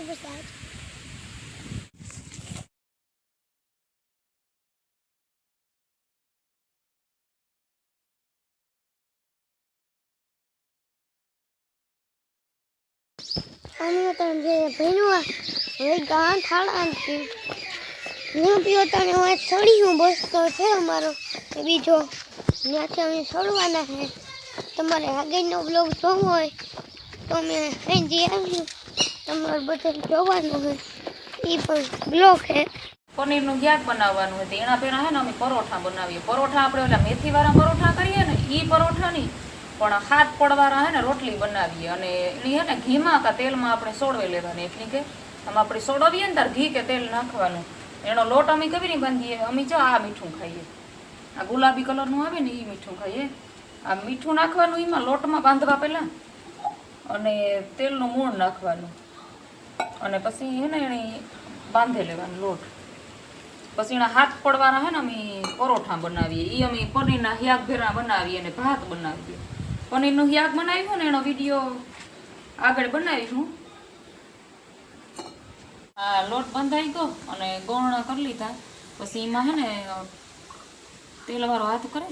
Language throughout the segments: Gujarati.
પ્રસાદ અમે તને જે ભણવા હવે ગામ થાળા પીઓ તને હું હું બસતો છે અમારો બીજો ત્યાંથી અમે સડવાના છે તમારે આગળનો બ્લોગ જોવો હોય તો અમે અહીંથી આવ્યું તમારે બધે જોવાનું છે એ પણ બ્લોક છે પનીરનું શાક બનાવવાનું હતું એના પહેલાં હે ને અમે પરોઠા બનાવીએ. પરોઠા આપણે ઓલા મેથીવાળા પરોઠા કરીએ ને એ પરોઠા નહીં. પણ હાથ પડવાળા હે ને રોટલી બનાવીએ અને એની હે ને ઘીમાં કે તેલમાં આપણે સોડવી લેવાની. એટલી કે આમ આપણે સોડવીએ ને ત્યારે ઘી કે તેલ નાખવાનું. એનો લોટ અમે કેવી રીતે બાંધીએ? અમે જો આ મીઠું ખાઈએ. આ ગુલાબી કલરનું આવે ને એ મીઠું ખાઈએ. આ મીઠું નાખવાનું એમાં લોટમાં બાંધવા પહેલાં અને તેલનું મૂળ નાખવાનું. અને પછી હે ને એની બાંધી લેવાનો લોટ. પછી એના હાથ પડવાના હે ને અમે પરોઠા બનાવીએ. એ અમે પનીરના હ્યાગ ભેરા બનાવીએ અને ભાત બનાવીએ. પનીરનું હ્યાગ બનાવ્યું ને એનો વીડિયો આગળ બનાવીશું. આ લોટ બંધાઈ ગયો અને ગોળણા કરી લીધા. પછી એમાં હે ને તેલવાળો હાથ કરે.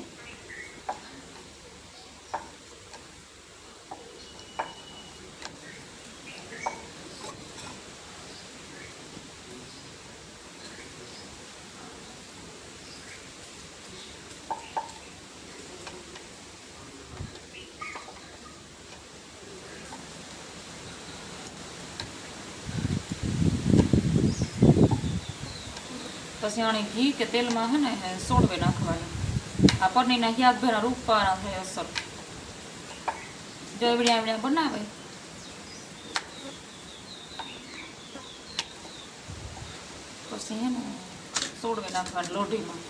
પછી આને ઘી કે તેલમાં હે ને સોડવે નાખવાના આ પનીરના ભેરા રૂપવાના થાય અસર જો એવડ્યા એવડ્યા બનાવે. પછી હે ને, સોડવે નાખવાની લોઢીમાં.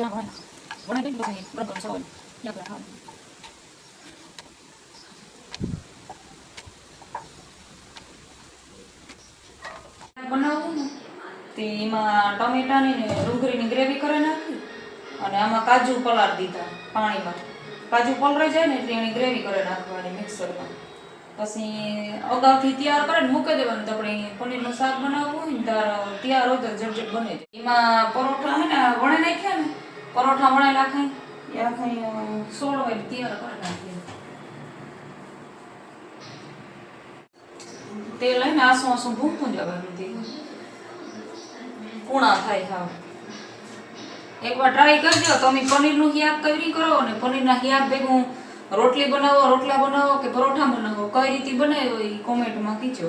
ભણા દઈ પછી બરાબર સવાલ યા કરે હા બનાવું તે એમાં ટમેટાની ને ડુંગળીની ગ્રેવી કરી નાખી અને આમાં કાજુ પલાળ દીધા પાણીમાં. કાજુ પલરાઈ જાય ને એટલે એની ગ્રેવી કરી નાખવાની મિક્સરમાં પછી અગાઉથી તૈયાર કરીને મૂકી દેવાનું તો આપણે પનીરનું શાક બનાવવું હોય ને તાર તૈયાર હોય તો ઝટઝટ બને એમાં પરોઠા હે ને વણે નાખ્યા ને પરોઠા સોળ હોય તૈયાર કરી તેલ લઈને આસુ આસુ જવાનું તે થાય હાવ. એકવાર ટ્રાય કરજો. તમે પનીરનું શાક કઈ રીતે કરો ને પનીરના શાક ભેગું રોટલી બનાવો, રોટલા બનાવો કે પરોઠા બનાવો. કઈ રીતે બનાવ્યો એ કોમેન્ટમાં કીજો.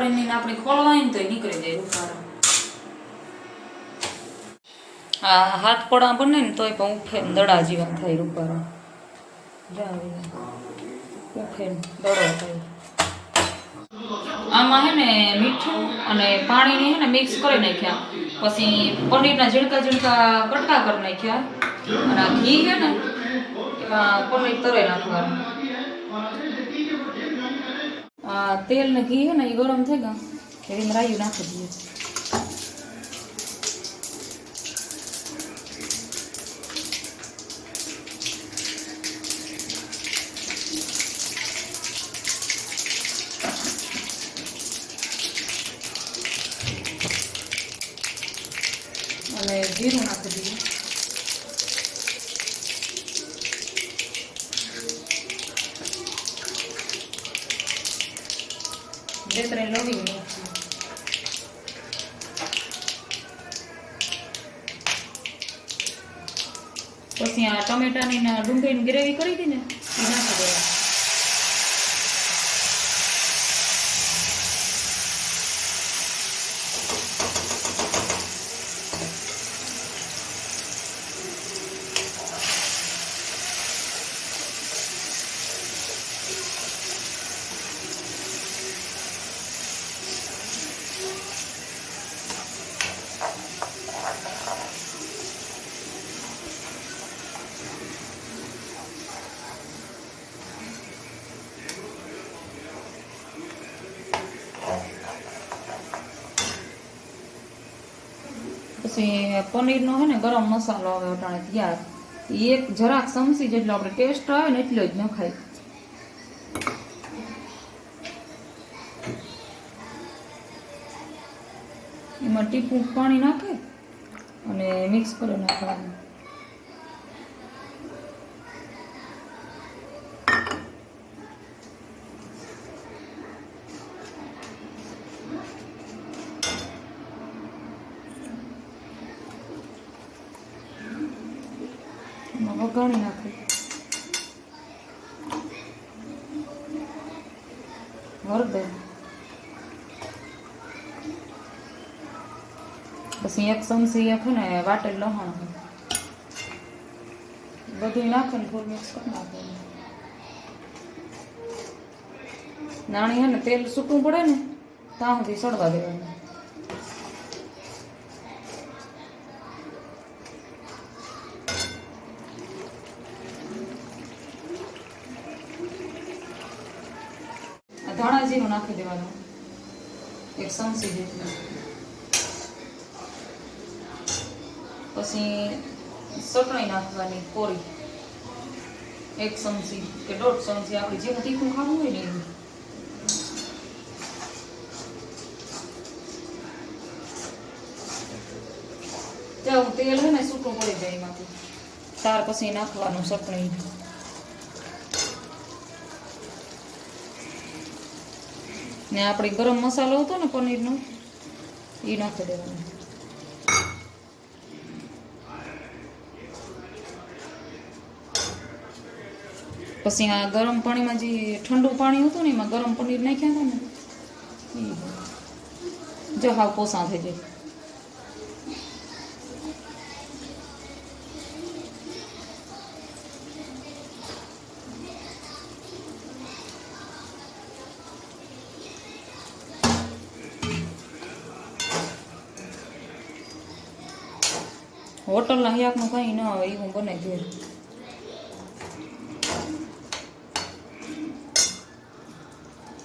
જાય હાથ પડે ને આપણે ખોલવાય ને તો નીકળી જાય રૂપારા આ હાથ પડા બને ને તોય પણ ઉફે દડા જેવા થાય રૂપારા ને દડો થાય આમાં હે ને મીઠું અને પાણીને હે ને મિક્સ કરી નાખ્યા પછી પનીરના ઝીણકા ઝીણકા કટકા કરી નાખ્યા અને ઘી છે ને પનીર તરે નાખવાનું આ તેલ ને ઘી હે ને એ ગરમ થઈ ગયા. એવી રાયું નાખી દઈએ અને જીરું નાખી દઈએ બે ત્રણ લવિંગ નાખીએ પછી આ ટમેટાની ડુંગળીની ગ્રેવી કરી હતી ને એ નાખી દેવા પનીરનો હે ને ગરમ મસાલો આવે અટાણે તૈયાર. એક જરાક સમસી જેટલો આપણે ટેસ્ટ આવે ને એટલો જ નખાય. એમાં ટીપું પાણી નાખે અને મિક્સ કરી નાખવાનું એમાં વઘાણી નાખે હળદર પછી એક ચમચી એક ને વાટેલ લહણ બધું નાખે ને થોડું મિક્સ કરી નાખવાનું. નાણી હે ને, તેલ સૂકવું પડે ને, ત્યાં સુધી સડવા દેવાનું. ધાણા જીરું નાખી દેવાનું. એક ચમચી જેટલું. પછી ચટણી નાખવાની કોરી. એક ચમચી કે દોઢ ચમચી આપણે જેવું તીખું ખાવું હોય ને એવું. ત્યાં તેલ હે ને સૂકું પડી જાય એમાંથી. ત્યાર પછી નાખવાનું ચટણી. ને આપણે ગરમ મસાલો હતો ને પનીરનો એ નાખી દેવાનો. પછી આ ગરમ પાણીમાં જે ઠંડુ પાણી હતું ને એમાં ગરમ પનીર નાખ્યા હતા ને જો હાવ પોસા થઈ જાય. હોટલના હયાકનું કંઈ ન આવે એવું બને ઘેર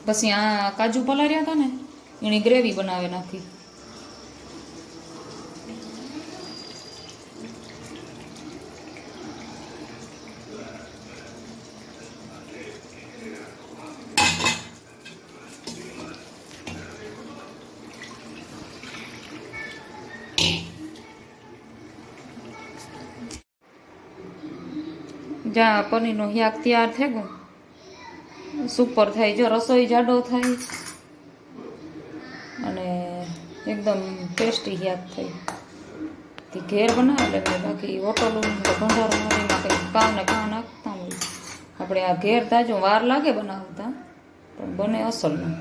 પછી આ કાજુ પલાર્યા હતા ને, એની ગ્રેવી બનાવે નાખી. જા પનીરનો હિયાક તૈયાર થઈ ગયો. સુપર થાય જો રસોઈ જાડો થાય અને એકદમ ટેસ્ટી યાદ થઈ. ઘેર બનાવે એટલે બાકી હોટલો ભંડારમાં એમાં કંઈ કાં ને કાં નાખતા હોય. આપણે આ ઘેર તાજો વાર લાગે બનાવતા, પણ બને અસલનું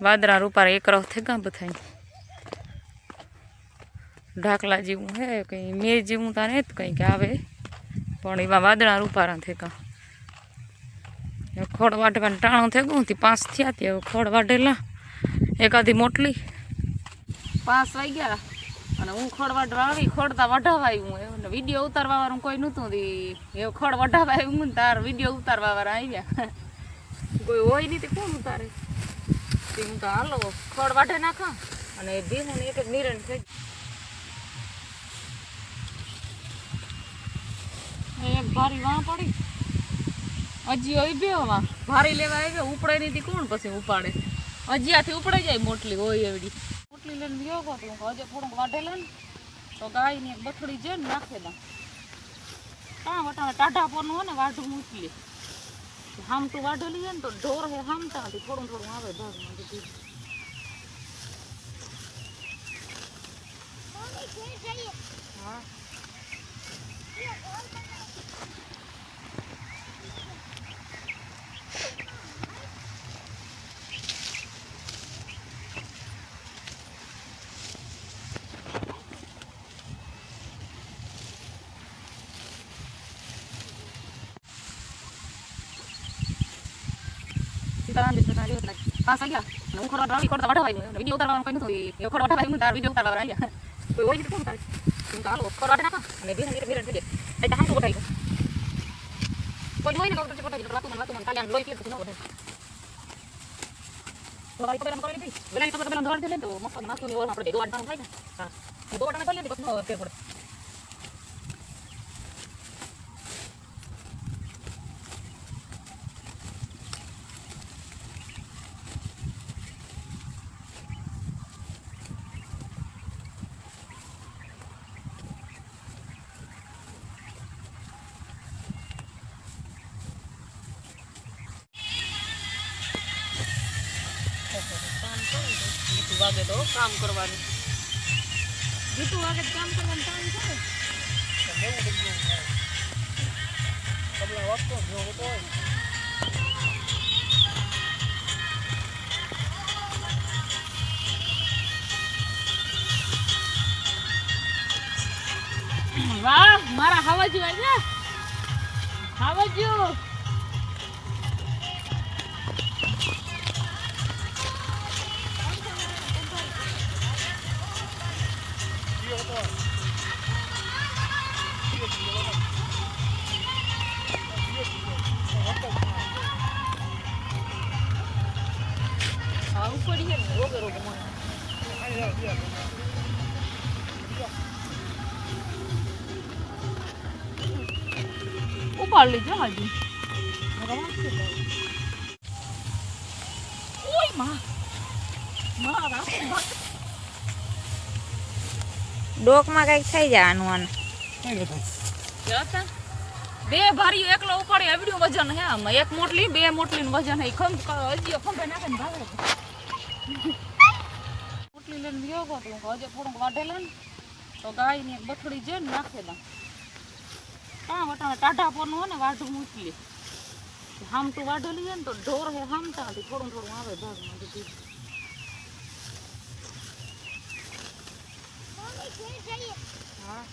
વાદરા રૂપાર એક રફ થઈ ગયા બધા ઢાકલા જેવું હે, કંઈ મેં જેવું તારે જ કંઈક આવે. પણ એવા વાદળા રૂપારા થેકા. ખોડ વાટવાનું ટાણું થયું હતી પાંચ થયા ત્યાં ખોડ વાટેલા એકાદી મોટલી. પાંચ વાગ્યા અને હું ખોડ વાટવા આવી ખોડતા વઢાવા આવ્યું એવું વીડિયો ઉતારવા વાળું કોઈ નહોતું એ ખોડ વઢાવા આવ્યું ને તાર વીડિયો ઉતારવા વાળા આવ્યા. કોઈ હોય નહીં તે કોણ ઉતારે? હું તો હાલો ખોડ વાટે નાખા. અને ભીમું એક જ નિરણ થઈ એક ભારી વાં પડી. હજી વાં ભારી લેવા આવ્યો ઉપડે નહીં કોણ પછી ઉપાડે? હજી આથી જાય મોટલી હોય એવડી. મોટલી લઈને ગયો હતો હજે થોડુંક વાઢેલા ને. તો ગાય ને બથડી છે નાખેલા. કાં વટાણે ટાઢા પરનું હોય ને વાઢું મૂકી હામતું વાઢેલી ને તો ઢોર હે થોડું થોડું આવે હા. સીતારામ બિસ્કુટ ના જેવું જ લાગે. પાંચ વાગ્યા. અને હું ખોરવા ડ્રાઈવ કરતા વાઢવા આવ્યો. વીડિયો ઉતારવાનો કંઈ નહોતું. એ ખોરવા વાઢવા આવ્યો ને તારે વીડિયો ઉતારવા આવ્યા. કોઈ હોય નહીં તો તો ખોરવા વાઢી નાખો. અને ધીરે ધીરે ધીરે ધીરે. એટલે ગોઠવાઈ ગયું. કોઈ હોય ને તો પછી ગોઠવાઈ ગયું. મને, વાતું મને. કાલે આમ લોહી. તો પેલા દે તો મસ્ત નાસ્તું ને આપણે દોવાડવાનું થાય ને. હા. દોવાડવાનું કરી લીધી પછી ન ફેર. જીતું વાગે તો કામ કરવાનું. જીતું વાગે કામ કરવાનું ટાઈમ છે ને. વાહ મારા હાવજુ આવ્યા. હાવજુ ઉપાડ લીધો હજી. ઓયમાં. ડોકમાં કંઈક થઈ જવાનું આને બે ભારીઓ એકલો ઉપાડી આવડ્યું વજન હે આમાં. એક મોટલી બે મોટલી નું વજન હે. ખંભ હજી ખંભે નાખે ને ભાગે મોટલી લઈને ગયો હતો હજી થોડુંક વાઢેલા ને. તો ગાયની એક બથડી છે ને નાખે દા કાં વટાણે ટાઢા પરનું હોય ને વાઢું મૂકી હામટું વાઢો લઈએ ને તો ઢોર હે હામતા નથી થોડું થોડું આવે ભાગમાં બધું હા.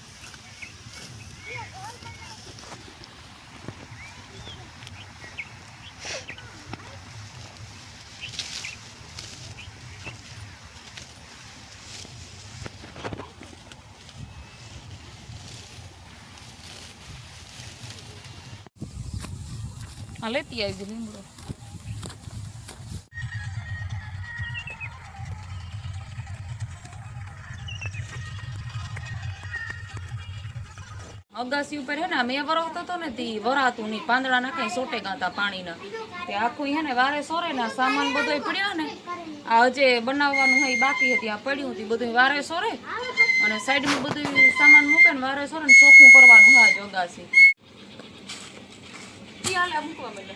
હા લેતી લીમડો અગાસી ઉપર હે ને મેં વરાવતો હતો ને તે વરાતું નહીં પાંદડા નાખે સોટે ગાતા પાણીના. તે આખું હે ને વારે સોરે ને સામાન બધોય પડ્યો ને, આ હજે બનાવવાનું હોય બાકી હતી, આ પડ્યું હતી બધું વારે સોરે, અને સાઈડમાં બધું સામાન મૂકે ને વારે સોરે ને ચોખ્ખું કરવાનું હા જ અગાસી. આ મૂકવા મળે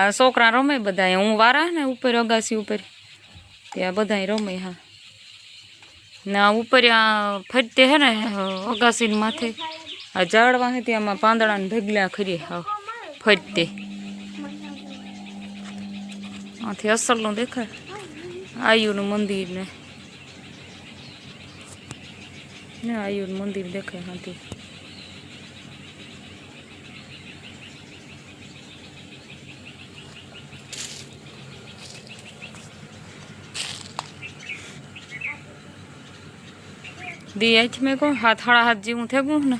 આ છોકરા રમે બધા હું વારા ને ઉપર, અગાસી ઉપર. ત્યાં બધા રમે, હા. ના ઉપર આ ફરતે હે ને અગાસી માથે. આ ઝાડવા હે આમાં પાંદડાને ઢગલા ખરી, હા, ફરતે. આથી અસલનું દેખાય. આયુનું મંદિર ને. ને આયુનું મંદિર દેખાય હાથી દી આજ મેં કહું હાથ હાડા હાથ જેવું થેગું ને